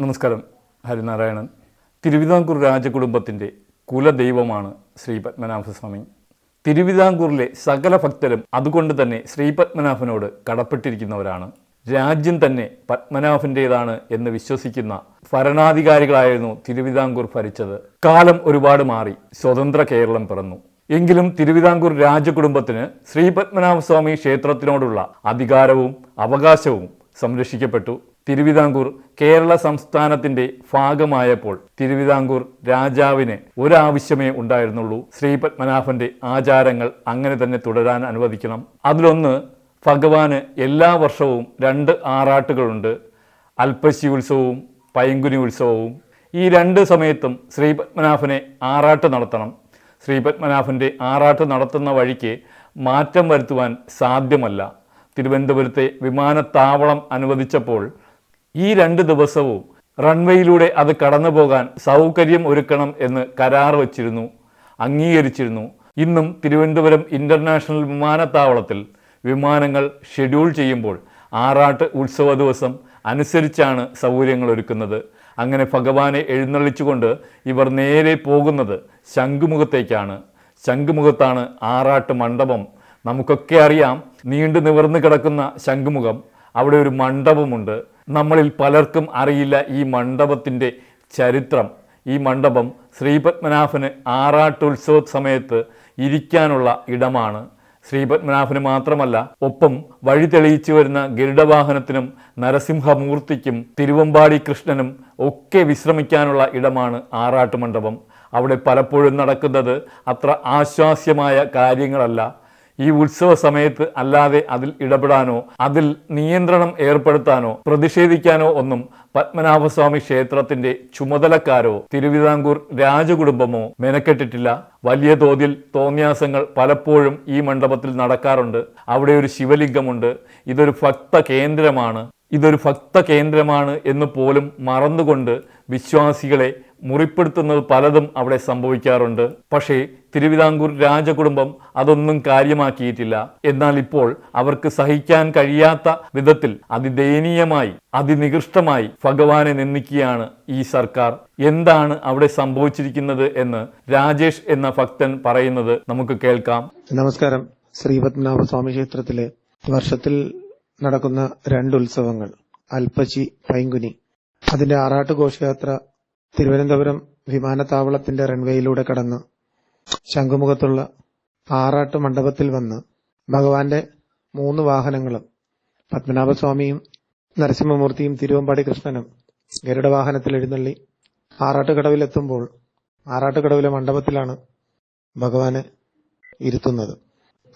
നമസ്കാരം ഹരിനാരായണൻ. തിരുവിതാംകൂർ രാജകുടുംബത്തിന്റെ കുലദൈവമാണ് ശ്രീ പത്മനാഭസ്വാമി. തിരുവിതാംകൂറിലെ സകല ഭക്തരും അതുകൊണ്ട് തന്നെ ശ്രീ പത്മനാഭനോട് കടപ്പെട്ടിരിക്കുന്നവരാണ്. രാജ്യം തന്നെ പത്മനാഭന്റേതാണ് എന്ന് വിശ്വസിക്കുന്ന ഭരണാധികാരികളായിരുന്നു തിരുവിതാംകൂർ ഭരിച്ചത്. കാലം ഒരുപാട് മാറി സ്വതന്ത്ര കേരളം പിറന്നു. എങ്കിലും തിരുവിതാംകൂർ രാജകുടുംബത്തിന് ശ്രീ പത്മനാഭസ്വാമി ക്ഷേത്രത്തിനോടുള്ള അധികാരവും അവകാശവും സംരക്ഷിക്കപ്പെട്ടു. തിരുവിതാംകൂർ കേരള സംസ്ഥാനത്തിന്റെ ഭാഗമായപ്പോൾ തിരുവിതാംകൂർ രാജാവിന് ഒരാവശ്യമേ ഉണ്ടായിരുന്നുള്ളൂ. ശ്രീ പത്മനാഭന്റെ ആചാരങ്ങൾ അങ്ങനെ തന്നെ തുടരാൻ അനുവദിക്കണം. അതിലൊന്ന് ഭഗവാന് എല്ലാ വർഷവും രണ്ട് ആറാട്ടുകളുണ്ട്. അൽപ്പശി ഉത്സവവും പൈങ്കുനി ഉത്സവവും. ഈ രണ്ട് സമയത്തും ശ്രീ പത്മനാഭനെ ആറാട്ട് നടത്തണം. ശ്രീ പത്മനാഭന്റെ ആറാട്ട് നടത്തുന്ന വഴിക്ക് മാറ്റം വരുത്തുവാൻ സാധ്യമല്ല. തിരുവനന്തപുരത്തെ വിമാനത്താവളം അനുവദിച്ചപ്പോൾ ഈ രണ്ട് ദിവസവും റൺവേയിലൂടെ അത് കടന്നു പോകാൻ സൗകര്യം ഒരുക്കണം എന്ന് കരാർ വച്ചിരുന്നു അംഗീകരിച്ചിരുന്നു. ഇന്നും തിരുവനന്തപുരം ഇന്റർനാഷണൽ വിമാനത്താവളത്തിൽ വിമാനങ്ങൾ ഷെഡ്യൂൾ ചെയ്യുമ്പോൾ ആറാട്ട് ഉത്സവ ദിവസം അനുസരിച്ചാണ് സൗകര്യങ്ങൾ ഒരുക്കുന്നത്. അങ്ങനെ ഭഗവാനെ എഴുന്നള്ളിച്ചുകൊണ്ട് ഇവർ നേരെ പോകുന്നത് ശംഖുമുഖത്തേക്കാണ്. ശംഖുമുഖത്താണ് ആറാട്ട് മണ്ഡപം. നമുക്കൊക്കെ അറിയാം നീണ്ടു നിവർന്നു കിടക്കുന്ന ശംഖുമുഖം. അവിടെ ഒരു മണ്ഡപമുണ്ട്. നമ്മളിൽ പലർക്കും അറിയില്ല ഈ മണ്ഡപത്തിന്റെ ചരിത്രം. ഈ മണ്ഡപം ശ്രീപത്മനാഭന് ആറാട്ടുത്സവ സമയത്ത് ഇരിക്കാനുള്ള ഇടമാണ്. ശ്രീപത്മനാഭന് മാത്രമല്ല ഒപ്പം വഴി തെളിയിച്ചു വരുന്ന ഗരുഡവാഹനത്തിനും നരസിംഹമൂർത്തിക്കും തിരുവമ്പാടി കൃഷ്ണനും ഒക്കെ വിശ്രമിക്കാനുള്ള ഇടമാണ് ആറാട്ട് മണ്ഡപം അവിടെ പലപ്പോഴും നടക്കുന്നത് അത്ര ആശ്വാസ്യമായ കാര്യങ്ങളല്ല. ഈ ഉത്സവ സമയത്ത് അല്ലാതെ അതിൽ ഇടപെടാനോ അതിൽ നിയന്ത്രണം ഏർപ്പെടുത്താനോ പ്രതിഷേധിക്കാനോ ഒന്നും പത്മനാഭസ്വാമി ക്ഷേത്രത്തിന്റെ ചുമതലക്കാരോ തിരുവിതാംകൂർ രാജകുടുംബമോ മെനക്കെട്ടിട്ടില്ല. വലിയ തോതിൽ തോന്യാസങ്ങൾ പലപ്പോഴും ഈ മണ്ഡപത്തിൽ നടക്കാറുണ്ട്. അവിടെ ഒരു ശിവലിംഗമുണ്ട്. ഇതൊരു ഭക്ത കേന്ദ്രമാണ്. ഇതൊരു ഭക്ത കേന്ദ്രമാണ് എന്ന് പോലും മറന്നുകൊണ്ട് വിശ്വാസികളെ മുറിപ്പെടുത്തുന്നത് പലതും അവിടെ സംഭവിക്കാറുണ്ട്. പക്ഷേ തിരുവിതാംകൂർ രാജകുടുംബം അതൊന്നും കാര്യമാക്കിയിട്ടില്ല. എന്നാൽ ഇപ്പോൾ അവർക്ക് സഹിക്കാൻ കഴിയാത്ത വിധത്തിൽ അതിദയനീയമായി അതിനികൃഷ്ടമായി ഭഗവാനെ നിന്ദിക്കുകയാണ് ഈ സർക്കാർ. എന്താണ് അവിടെ സംഭവിച്ചിരിക്കുന്നത് എന്ന് രാജേഷ് എന്ന ഭക്തൻ പറയുന്നത് നമുക്ക് കേൾക്കാം. നമസ്കാരം. ശ്രീപത്മനാഭ സ്വാമി ക്ഷേത്രത്തിലെ വർഷത്തിൽ നടക്കുന്ന രണ്ട് ഉത്സവങ്ങൾ അൽപ്പച്ചി പൈങ്കുനി. അതിന്റെ ആറാട്ട് ഘോഷയാത്ര തിരുവനന്തപുരം വിമാനത്താവളത്തിന്റെ റൺവേയിലൂടെ കടന്ന് ശംഖുമുഖത്തുള്ള ആറാട്ട് മണ്ഡപത്തിൽ വന്ന് ഭഗവാന്റെ മൂന്ന് വാഹനങ്ങളും പത്മനാഭസ്വാമിയും നരസിംഹമൂർത്തിയും തിരുവമ്പാടി കൃഷ്ണനും ഗരുഡ വാഹനത്തിൽ എഴുന്നള്ളി ആറാട്ടുകടവിലെത്തുമ്പോൾ ആറാട്ടുകടവിലെ മണ്ഡപത്തിലാണ് ഭഗവാനെ ഇരുത്തുന്നത്.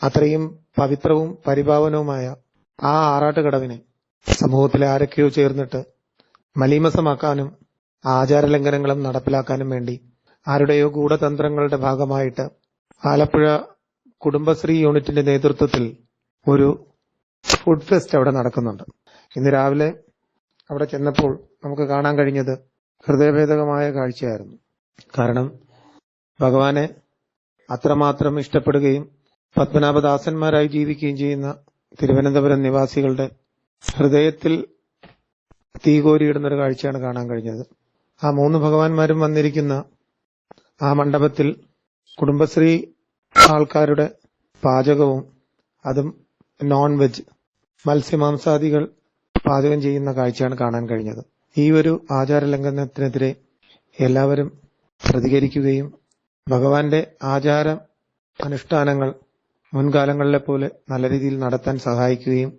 അത്രയും പവിത്രവും പരിപാവനവുമായ ആ ആറാട്ടുകടവിനെ സമൂഹത്തിലെ ആരൊക്കെയോ ചേർന്നിട്ട് മലീമസമാക്കാനും ആചാരലംഘനങ്ങളും നടപ്പിലാക്കാനും വേണ്ടി ആരുടെയോ ഗൂഢതന്ത്രങ്ങളുടെ ഭാഗമായിട്ട് ആലപ്പുഴ കുടുംബശ്രീ യൂണിറ്റിന്റെ നേതൃത്വത്തിൽ ഒരു ഫുഡ് ഫെസ്റ്റ് അവിടെ നടക്കുന്നുണ്ട്. ഇന്ന് രാവിലെ അവിടെ ചെന്നപ്പോൾ നമുക്ക് കാണാൻ കഴിഞ്ഞത് ഹൃദയഭേദകമായ കാഴ്ചയായിരുന്നു. കാരണം ഭഗവാനെ അത്രമാത്രം ഇഷ്ടപ്പെടുകയും പത്മനാഭദാസന്മാരായി ജീവിക്കുകയും ചെയ്യുന്ന തിരുവനന്തപുരം നിവാസികളുടെ ഹൃദയത്തിൽ തീകോരിയിടുന്നൊരു കാഴ്ചയാണ് കാണാൻ കഴിഞ്ഞത്. ആ മൂന്ന് ഭഗവാന്മാരും വന്നിരിക്കുന്ന ആ മണ്ഡപത്തിൽ കുടുംബശ്രീ ആൾക്കാരുടെ പാചകവും അതും നോൺ വെജ് മത്സ്യമാംസാദികൾ പാചകം ചെയ്യുന്ന കാഴ്ചയാണ് കാണാൻ കഴിഞ്ഞത്. ഈ ഒരു ആചാര ലംഘനത്തിനെതിരെ എല്ലാവരും പ്രതികരിക്കുകയും ഭഗവാന്റെ ആചാര അനുഷ്ഠാനങ്ങൾ മുൻകാലങ്ങളിലെ പോലെ നല്ല രീതിയിൽ നടത്താൻ സഹായിക്കുകയും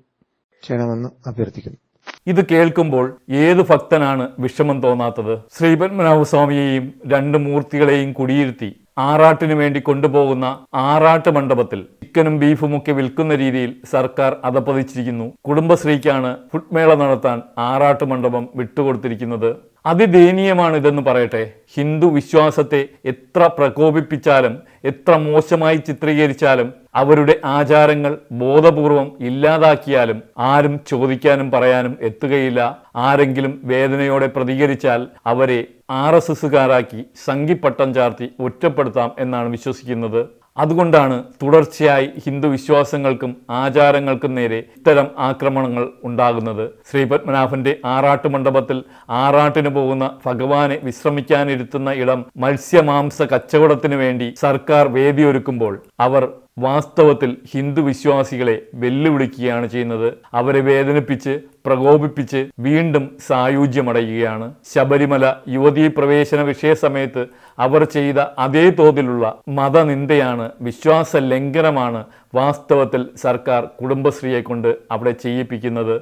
ചെയ്യണമെന്ന് അഭ്യർത്ഥിക്കുന്നു. ഇത് കേൾക്കുമ്പോൾ ഏത് ഭക്തനാണ് വിഷമം തോന്നാത്തത്? ശ്രീപത്മനാഭ സ്വാമിയെയും രണ്ട് മൂർത്തികളെയും കുടിയിരുത്തി ആറാട്ടിനു വേണ്ടി കൊണ്ടുപോകുന്ന ആറാട്ട് മണ്ഡപത്തിൽ ചിക്കനും ബീഫും ഒക്കെ വിൽക്കുന്ന രീതിയിൽ സർക്കാർ അതപ്പതിച്ചിരിക്കുന്നു കുടുംബശ്രീക്കാണ് ഫുഡ് മേള നടത്താൻ ആറാട്ട് മണ്ഡപം വിട്ടുകൊടുത്തിരിക്കുന്നത്. അതിദയനീയമാണ് ഇതെന്ന് പറയട്ടെ. ഹിന്ദു വിശ്വാസത്തെ എത്ര പ്രകോപിപ്പിച്ചാലും എത്ര മോശമായി ചിത്രീകരിച്ചാലും അവരുടെ ആചാരങ്ങൾ ബോധപൂർവം ഇല്ലാതാക്കിയാലും ആരും ചോദിക്കാനും പറയാനും എത്തുകയില്ല. ആരെങ്കിലും വേദനയോടെ പ്രതികരിച്ചാൽ അവരെ ആർ എസ് എസ്സുകാരാക്കി സംഘിപ്പട്ടം ചാർത്തി ഒറ്റപ്പെടുത്താം എന്നാണ് വിശ്വസിക്കുന്നത്. അതുകൊണ്ടാണ് തുടർച്ചയായി ഹിന്ദു വിശ്വാസങ്ങൾക്കും ആചാരങ്ങൾക്കും നേരെ ഇത്തരം ആക്രമണങ്ങൾ ഉണ്ടാകുന്നത്. ശ്രീ പത്മനാഭന്റെ ആറാട്ട് മണ്ഡപത്തിൽ ആറാട്ടിന് പോകുന്ന ഭഗവാനെ വിശ്രമിക്കാനിരുത്തുന്ന ഇടം മത്സ്യമാംസ കച്ചവടത്തിനു വേണ്ടി സർക്കാർ വേദിയൊരുക്കുമ്പോൾ അവർ വാസ്തവത്തിൽ ഹിന്ദു വിശ്വാസികളെ വെല്ലുവിളിക്കുകയാണ് ചെയ്യുന്നത്. അവരെ വേദനിപ്പിച്ച് പ്രകോപിപ്പിച്ച് വീണ്ടും സായുജ്യമടയുകയാണ്. ശബരിമല യുവതീ പ്രവേശന വിഷയ സമയത്ത് അവർ ചെയ്ത അതേ തോതിലുള്ള മതനിന്ദയാണ് വിശ്വാസ ലംഘനമാണ് വാസ്തവത്തിൽ സർക്കാർ കുടുംബശ്രീയെ കൊണ്ട് അവിടെ ചെയ്യിപ്പിക്കുന്നത്.